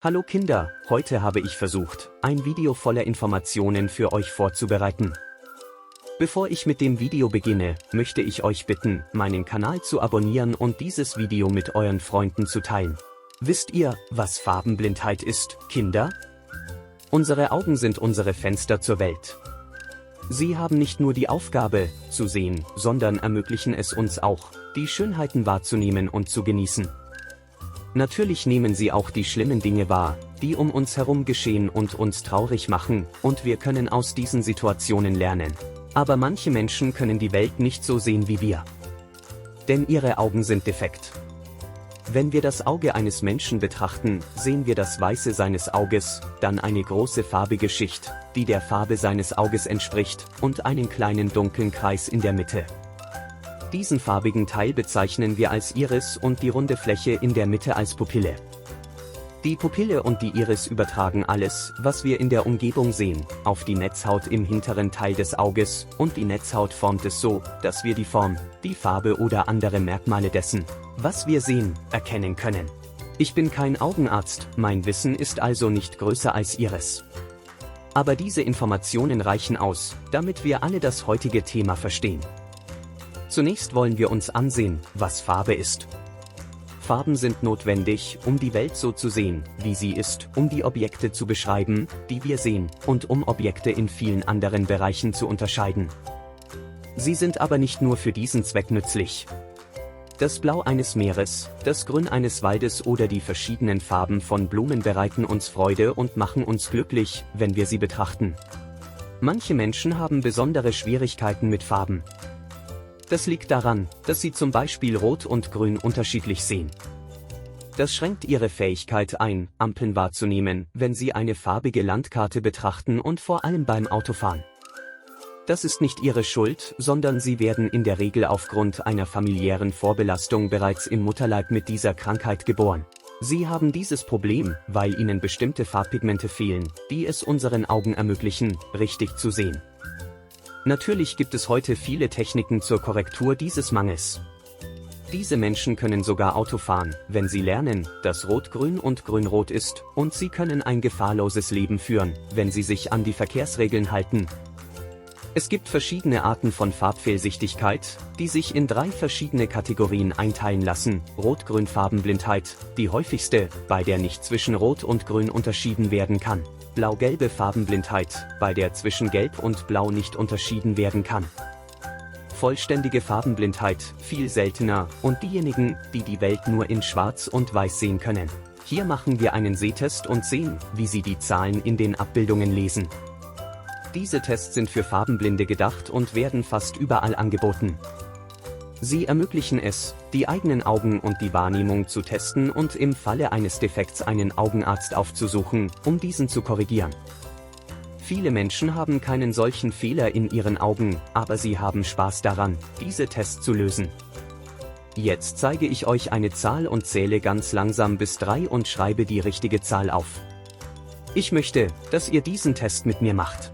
Hallo Kinder, heute habe ich versucht, ein Video voller Informationen für euch vorzubereiten. Bevor ich mit dem Video beginne, möchte ich euch bitten, meinen Kanal zu abonnieren und dieses Video mit euren Freunden zu teilen. Wisst ihr, was Farbenblindheit ist, Kinder? Unsere Augen sind unsere Fenster zur Welt. Sie haben nicht nur die Aufgabe, zu sehen, sondern ermöglichen es uns auch, die Schönheiten wahrzunehmen und zu genießen. Natürlich nehmen sie auch die schlimmen Dinge wahr, die um uns herum geschehen und uns traurig machen, und wir können aus diesen Situationen lernen. Aber manche Menschen können die Welt nicht so sehen wie wir. Denn ihre Augen sind defekt. Wenn wir das Auge eines Menschen betrachten, sehen wir das Weiße seines Auges, dann eine große farbige Schicht, die der Farbe seines Auges entspricht, und einen kleinen dunklen Kreis in der Mitte. Diesen farbigen Teil bezeichnen wir als Iris und die runde Fläche in der Mitte als Pupille. Die Pupille und die Iris übertragen alles, was wir in der Umgebung sehen, auf die Netzhaut im hinteren Teil des Auges, und die Netzhaut formt es so, dass wir die Form, die Farbe oder andere Merkmale dessen, was wir sehen, erkennen können. Ich bin kein Augenarzt, mein Wissen ist also nicht größer als Ihres. Aber diese Informationen reichen aus, damit wir alle das heutige Thema verstehen. Zunächst wollen wir uns ansehen, was Farbe ist. Farben sind notwendig, um die Welt so zu sehen, wie sie ist, um die Objekte zu beschreiben, die wir sehen, und um Objekte in vielen anderen Bereichen zu unterscheiden. Sie sind aber nicht nur für diesen Zweck nützlich. Das Blau eines Meeres, das Grün eines Waldes oder die verschiedenen Farben von Blumen bereiten uns Freude und machen uns glücklich, wenn wir sie betrachten. Manche Menschen haben besondere Schwierigkeiten mit Farben. Das liegt daran, dass sie zum Beispiel Rot und Grün unterschiedlich sehen. Das schränkt ihre Fähigkeit ein, Ampeln wahrzunehmen, wenn sie eine farbige Landkarte betrachten und vor allem beim Autofahren. Das ist nicht ihre Schuld, sondern sie werden in der Regel aufgrund einer familiären Vorbelastung bereits im Mutterleib mit dieser Krankheit geboren. Sie haben dieses Problem, weil ihnen bestimmte Farbpigmente fehlen, die es unseren Augen ermöglichen, richtig zu sehen. Natürlich gibt es heute viele Techniken zur Korrektur dieses Mangels. Diese Menschen können sogar Auto fahren, wenn sie lernen, dass Rot grün und grün rot ist, und sie können ein gefahrloses Leben führen, wenn sie sich an die Verkehrsregeln halten. Es gibt verschiedene Arten von Farbfehlsichtigkeit, die sich in drei verschiedene Kategorien einteilen lassen. Rot-Grün-Farbenblindheit, die häufigste, bei der nicht zwischen Rot und Grün unterschieden werden kann blau-gelbe Farbenblindheit, bei der zwischen Gelb und Blau nicht unterschieden werden kann. Vollständige Farbenblindheit, viel seltener, und diejenigen, die die Welt nur in Schwarz und Weiß sehen können. Hier machen wir einen Sehtest und sehen, wie Sie die Zahlen in den Abbildungen lesen. Diese Tests sind für Farbenblinde gedacht und werden fast überall angeboten. Sie ermöglichen es, die eigenen Augen und die Wahrnehmung zu testen und im Falle eines Defekts einen Augenarzt aufzusuchen, um diesen zu korrigieren. Viele Menschen haben keinen solchen Fehler in ihren Augen, aber sie haben Spaß daran, diese Tests zu lösen. Jetzt zeige ich euch eine Zahl und zähle ganz langsam bis 3 und schreibe die richtige Zahl auf. Ich möchte, dass ihr diesen Test mit mir macht.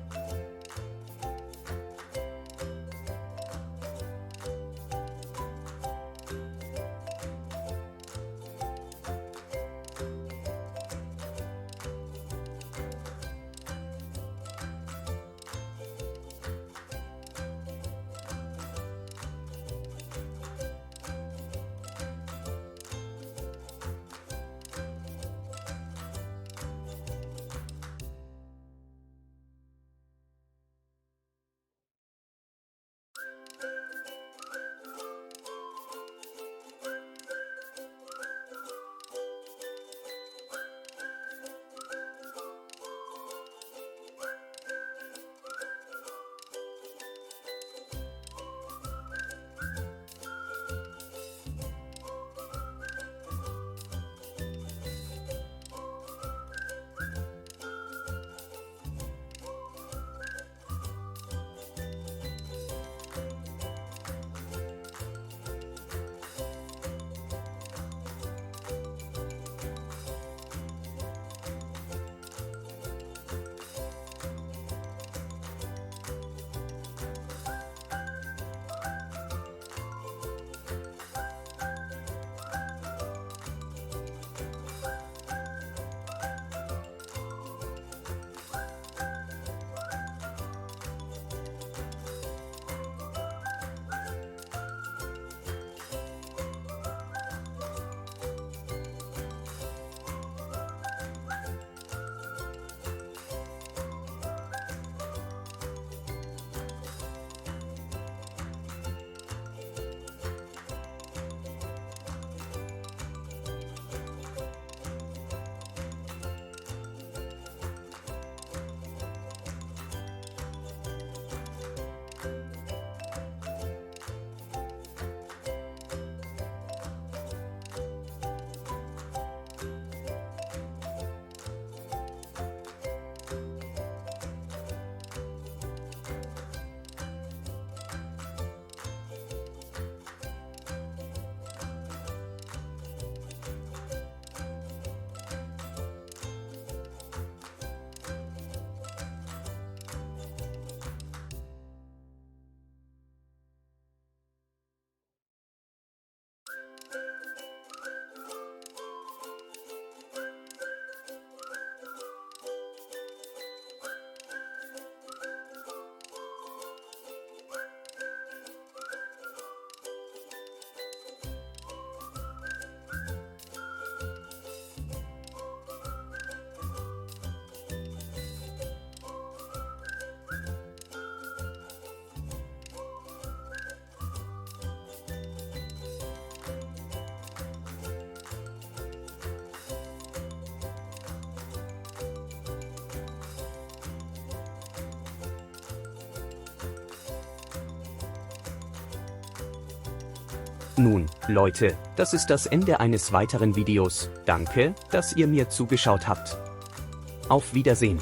Nun, Leute, das ist das Ende eines weiteren Videos. Danke, dass ihr mir zugeschaut habt. Auf Wiedersehen.